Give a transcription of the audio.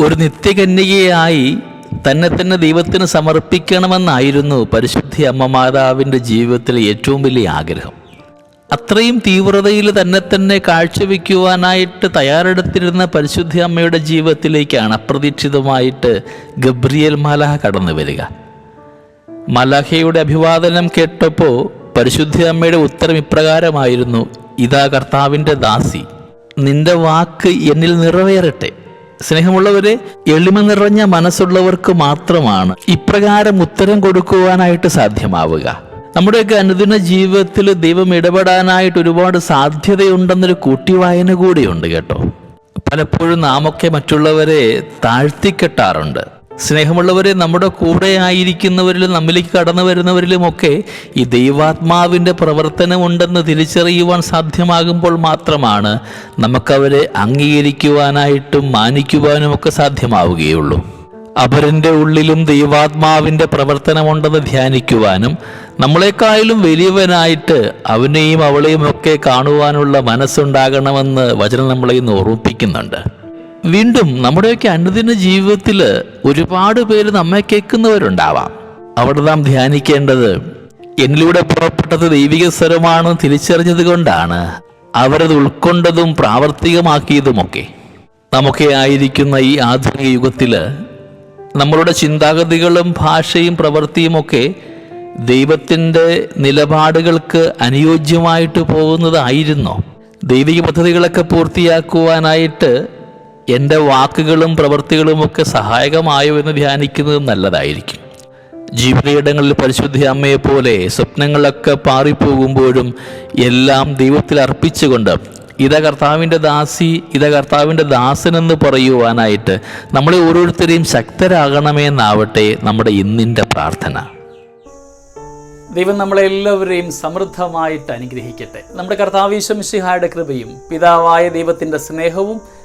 ഒരു നിത്യകന്യകയായി തന്നെ തന്നെ ദൈവത്തിന് സമർപ്പിക്കണമെന്നായിരുന്നു പരിശുദ്ധി അമ്മ മാതാവിന്റെ ജീവിതത്തിലെ ഏറ്റവും വലിയ ആഗ്രഹം. അത്രയും തീവ്രതയിൽ തന്നെ തന്നെ കാഴ്ചവെക്കുവാനായിട്ട് തയ്യാറെടുത്തിരുന്ന പരിശുദ്ധി അമ്മയുടെ ജീവിതത്തിലേക്കാണ് അപ്രതീക്ഷിതമായിട്ട് ഗബ്രിയൽ മാലാഹ കടന്നു വരിക. മലാഹയുടെ അഭിവാദനം കേട്ടപ്പോൾ പരിശുദ്ധി അമ്മയുടെ ഉത്തരം ഇപ്രകാരമായിരുന്നു ഇതാ കർത്താവിന്റെ ദാസി നിന്റെ വാക്ക് എന്നിൽ നിറവേറട്ടെ. സ്നേഹമുള്ളവരെ എളിമ നിറഞ്ഞ മനസ്സുള്ളവർക്ക് മാത്രമാണ് ഇപ്രകാരം ഉത്തരം കൊടുക്കുവാനായിട്ട് സാധ്യമാവുക. നമ്മുടെയൊക്കെ അനുദിന ജീവിതത്തിൽ ദൈവം ഇടപെടാനായിട്ട് ഒരുപാട് സാധ്യതയുണ്ടെന്നൊരു കൂട്ടിവായന കൂടിയുണ്ട് കേട്ടോ. പലപ്പോഴും നാമൊക്കെ മറ്റുള്ളവരെ താഴ്ത്തിക്കെട്ടാറുണ്ട്. സ്നേഹമുള്ളവരെ നമ്മുടെ കൂടെ ആയിരിക്കുന്നവരിലും നമ്മിലേക്ക് കടന്നു വരുന്നവരിലുമൊക്കെ ഈ ദൈവാത്മാവിന്റെ പ്രവർത്തനമുണ്ടെന്ന് തിരിച്ചറിയുവാൻ സാധ്യമാകുമ്പോൾ മാത്രമാണ് നമുക്കവരെ അംഗീകരിക്കുവാനായിട്ടും മാനിക്കുവാനും ഒക്കെ സാധ്യമാവുകയുള്ളൂ. അവരന്റെ ഉള്ളിലും ദൈവാത്മാവിന്റെ പ്രവർത്തനമുണ്ടെന്ന് ധ്യാനിക്കുവാനും നമ്മളെക്കാളും വലിയവനായിട്ട് അവനെയും അവളെയും ഒക്കെ കാണുവാനുള്ള മനസ്സുണ്ടാകണമെന്ന് വചനം നമ്മളെ ഇന്ന് ഓർമ്മിപ്പിക്കുന്നുണ്ട്. വീണ്ടും നമ്മുടെയൊക്കെ അനുദിന ജീവിതത്തിൽ ഒരുപാട് പേര് നമ്മെ കേൾക്കുന്നവരുണ്ടാവാം. അവിടെ നാം ധ്യാനിക്കേണ്ടത് എന്നിലൂടെ പുറപ്പെട്ടത് ദൈവിക സ്വരമാണ് തിരിച്ചറിഞ്ഞത് കൊണ്ടാണ്. അവരത് ഉൾക്കൊണ്ടതും പ്രാവർത്തികമാക്കിയതുമൊക്കെ. നമുക്ക് ആയിരിക്കുന്ന ഈ ആധുനിക യുഗത്തിൽ നമ്മളുടെ ചിന്താഗതികളും ഭാഷയും പ്രവൃത്തിയുമൊക്കെ ദൈവത്തിന്റെ നിലപാടുകൾക്ക് അനുയോജ്യമായിട്ട് പോകുന്നതായിരുന്നോ. ദൈവിക പദ്ധതികളൊക്കെ പൂർത്തിയാക്കുവാനായിട്ട് എന്റെ വാക്കുകളും പ്രവൃത്തികളുമൊക്കെ സഹായകമായോ എന്ന് ധ്യാനിക്കുന്നത് നല്ലതായിരിക്കും. ജീവിതയിടങ്ങളിൽ പരിശുദ്ധ അമ്മയെ പോലെ സ്വപ്നങ്ങളൊക്കെ പാറിപ്പോകുമ്പോഴും എല്ലാം ദൈവത്തിൽ അർപ്പിച്ചുകൊണ്ട് ഇത കർത്താവിന്റെ ദാസി ഇത കർത്താവിന്റെ ദാസനെന്ന് പറയുവാനായിട്ട് നമ്മളെ ഓരോരുത്തരെയും ശക്തരാകണമെന്നാവട്ടെ നമ്മുടെ ഇന്നിന്റെ പ്രാർത്ഥന. ദൈവം നമ്മളെല്ലാവരെയും സമൃദ്ധമായിട്ട് അനുഗ്രഹിക്കട്ടെ. നമ്മുടെ കർത്താവീശംശിഹായുടെ കൃപയും പിതാവായ ദൈവത്തിന്റെ സ്നേഹവും